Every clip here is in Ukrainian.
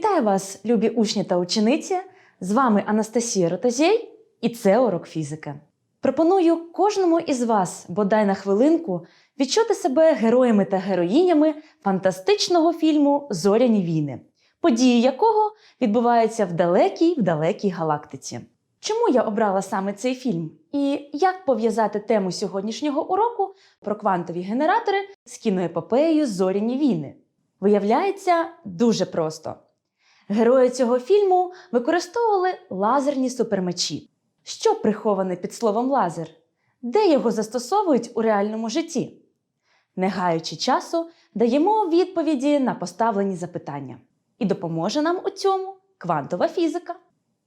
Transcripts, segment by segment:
Вітаю вас, любі учні та учениці! З вами Анастасія Ротозєй, і це урок фізики. Пропоную кожному із вас, бодай на хвилинку, відчути себе героями та героїнями фантастичного фільму Зоряні війни, події якого відбуваються в далекій в далекій галактиці. Чому я обрала саме цей фільм? І як пов'язати тему сьогоднішнього уроку про квантові генератори з кіноепопеєю Зоряні війни? Виявляється, дуже просто. Герої цього фільму використовували лазерні супермечі. Що приховане під словом лазер? Де його застосовують у реальному житті? Не гаючи часу, даємо відповіді на поставлені запитання. І допоможе нам у цьому квантова фізика.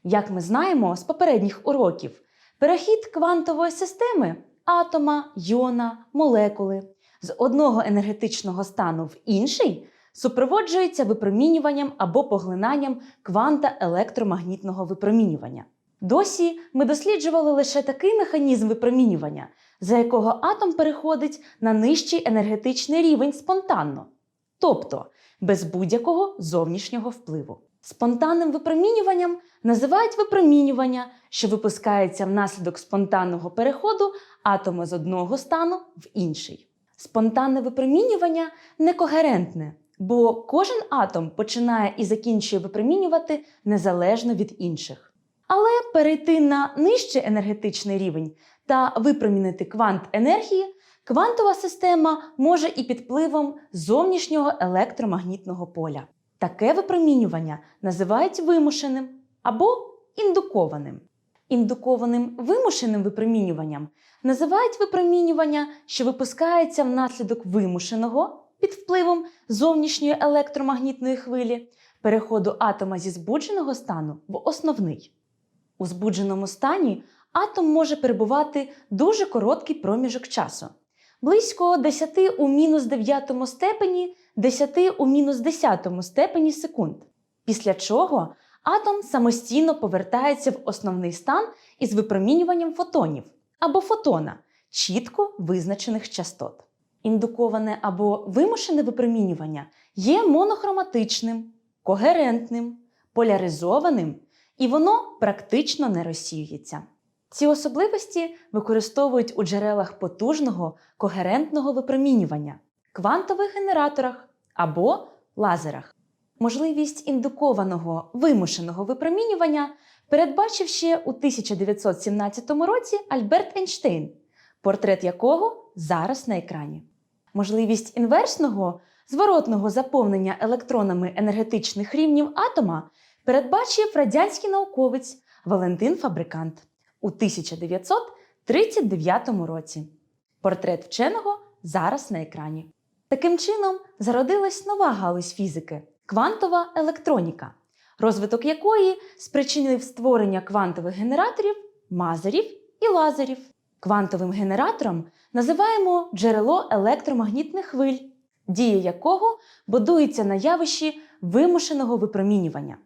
Як ми знаємо з попередніх уроків, перехід квантової системи атома, йона, молекули з одного енергетичного стану в інший супроводжується випромінюванням або поглинанням кванта електромагнітного випромінювання. Досі ми досліджували лише такий механізм випромінювання, за якого атом переходить на нижчий енергетичний рівень спонтанно, тобто без будь-якого зовнішнього впливу. Спонтанним випромінюванням називають випромінювання, що випускається внаслідок спонтанного переходу атома з одного стану в інший. Спонтанне випромінювання некогерентне, бо кожен атом починає і закінчує випромінювати незалежно від інших. Але перейти на нижчий енергетичний рівень та випромінити квант енергії, квантова система може і під впливом зовнішнього електромагнітного поля. Таке випромінювання називають вимушеним або індукованим. Індукованим вимушеним випромінюванням називають випромінювання, що випускається внаслідок вимушеного під впливом зовнішньої електромагнітної хвилі переходу атома зі збудженого стану в основний. У збудженому стані атом може перебувати дуже короткий проміжок часу близько 10 у мінус 9 степені 10 у мінус 10 степені секунд, після чого атом самостійно повертається в основний стан із випромінюванням фотонів або фотона чітко визначених частот. Індуковане або вимушене випромінювання є монохроматичним, когерентним, поляризованим і воно практично не розсіюється. Ці особливості використовують у джерелах потужного когерентного випромінювання, квантових генераторах або лазерах. Можливість індукованого вимушеного випромінювання передбачив ще у 1917 році Альберт Ейнштейн, портрет якого зараз на екрані. Можливість інверсного зворотного заповнення електронами енергетичних рівнів атома передбачив радянський науковець Валентин Фабрикант у 1939 році. Портрет вченого зараз на екрані. Таким чином зародилась нова галузь фізики квантова електроніка, розвиток якої спричинив створення квантових генераторів, мазерів і лазерів. Квантовим генератором називаємо джерело електромагнітних хвиль, дія якого будується на явищі вимушеного випромінювання.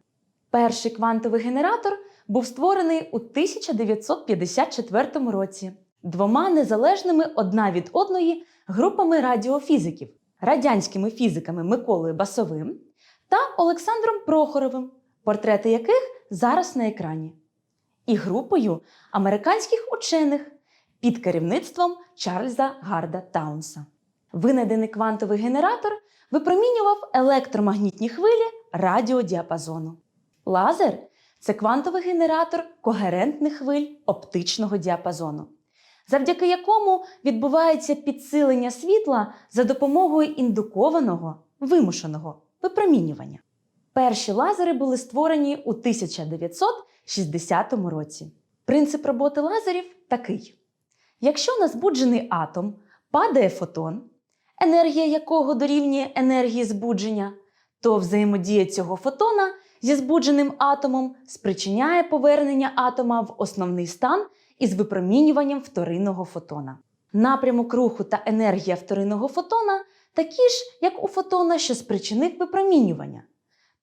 Перший квантовий генератор був створений у 1954 році двома незалежними одна від одної групами радіофізиків радянськими фізиками Миколою Басовим та Олександром Прохоровим, портрети яких зараз на екрані, і групою американських учених під керівництвом Чарльза Гарда Таунса. Винайдений квантовий генератор випромінював електромагнітні хвилі радіодіапазону. Лазер це квантовий генератор когерентних хвиль оптичного діапазону, завдяки якому відбувається підсилення світла за допомогою індукованого вимушеного випромінювання. Перші лазери були створені у 1960 році. Принцип роботи лазерів такий: якщо на збуджений атом падає фотон, енергія якого дорівнює енергії збудження, то взаємодія цього фотона зі збудженим атомом спричиняє повернення атома в основний стан із випромінюванням вторинного фотона. Напрямок руху та енергія вторинного фотона такі ж, як у фотона, що спричинив випромінювання.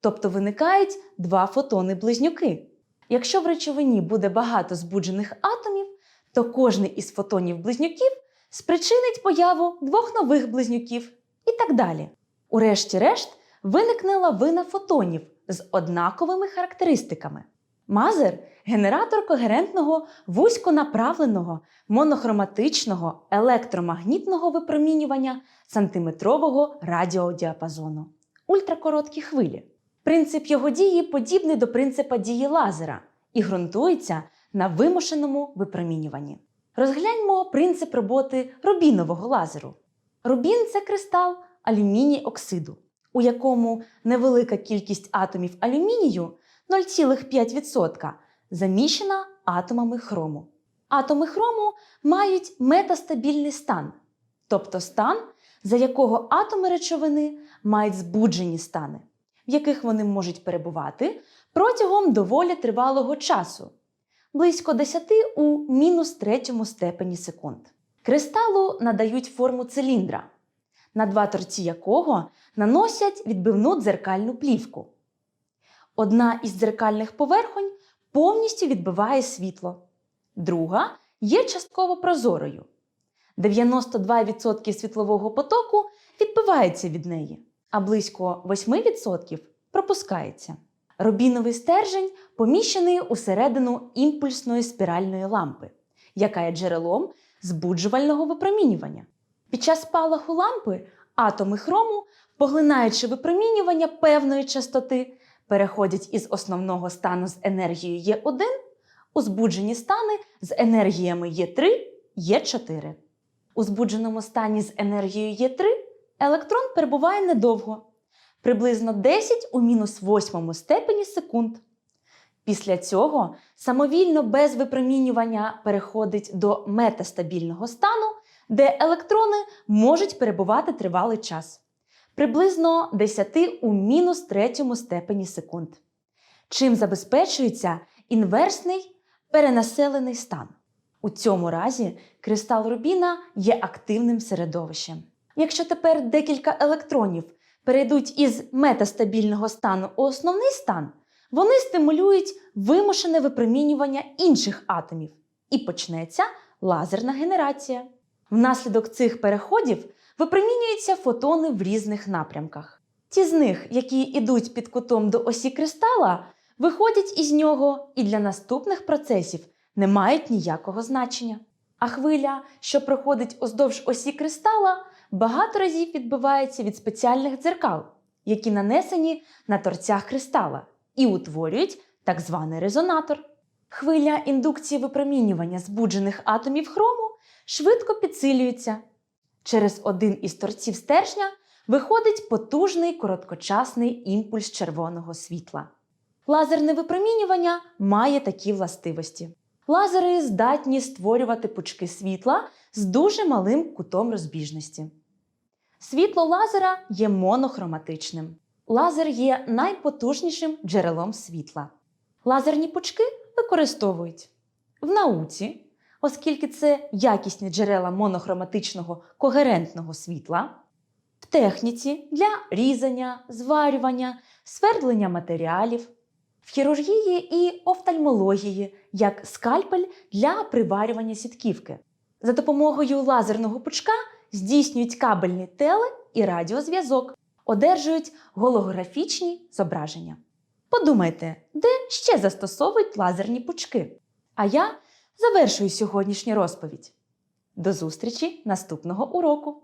Тобто виникають два фотони-близнюки. Якщо в речовині буде багато збуджених атомів, то кожний із фотонів-близнюків спричинить появу двох нових близнюків і так далі. Урешті-решт виникне лавина фотонів з однаковими характеристиками. Мазер генератор когерентного вузьконаправленого монохроматичного електромагнітного випромінювання сантиметрового радіодіапазону. Ультракороткі хвилі. Принцип його дії подібний до принципа дії лазера і ґрунтується на вимушеному випромінюванні. Розгляньмо принцип роботи рубінового лазеру. Рубін це кристал алюміній оксиду, у якому невелика кількість атомів алюмінію 0,5% заміщена атомами хрому. Атоми хрому мають метастабільний стан, тобто стан, за якого атоми речовини мають збуджені стани, в яких вони можуть перебувати протягом доволі тривалого часу, близько 10 у мінус третьому степені секунд. Кристалу надають форму циліндра, на два торці якого наносять відбивну дзеркальну плівку. Одна із дзеркальних поверхонь повністю відбиває світло, друга є частково прозорою. 92% світлового потоку відбивається від неї, а близько 8% пропускається. Рубіновий стержень поміщений усередину імпульсної спіральної лампи, яка є джерелом збуджувального випромінювання. Під час спалаху лампи атоми хрому, поглинаючи випромінювання певної частоти, переходять із основного стану з енергією Е1 у збуджені стани з енергіями Е3, Е4. У збудженому стані з енергією Е3 електрон перебуває недовго, приблизно 10 у мінус восьмому степені секунд. Після цього самовільно без випромінювання переходить до метастабільного стану, де електрони можуть перебувати тривалий час приблизно 10 у мінус третьому степені секунд, чим забезпечується інверсний перенаселений стан. У цьому разі кристал рубіна є активним середовищем. Якщо тепер декілька електронів перейдуть із метастабільного стану у основний стан, вони стимулюють вимушене випромінювання інших атомів і почнеться лазерна генерація. Внаслідок цих переходів випромінюються фотони в різних напрямках. Ті з них, які йдуть під кутом до осі кристала, виходять із нього і для наступних процесів не мають ніякого значення. А хвиля, що проходить уздовж осі кристала, багато разів відбивається від спеціальних дзеркал, які нанесені на торцях кристала і утворюють так званий резонатор. Хвиля індукції випромінювання збуджених атомів хрому швидко підсилюється. Через один із торців стержня виходить потужний короткочасний імпульс червоного світла. Лазерне випромінювання має такі властивості. Лазери здатні створювати пучки світла з дуже малим кутом розбіжності. Світло лазера є монохроматичним. Лазер є найпотужнішим джерелом світла. Лазерні пучки використовують в науці, оскільки це якісні джерела монохроматичного когерентного світла, в техніці для різання, зварювання, свердлення матеріалів, в хірургії і офтальмології як скальпель для приварювання сітківки. За допомогою лазерного пучка здійснюють кабельний теле і радіозв'язок, одержують голографічні зображення. Подумайте, де ще застосовують лазерні пучки? А я завершую сьогоднішню розповідь. До зустрічі наступного уроку!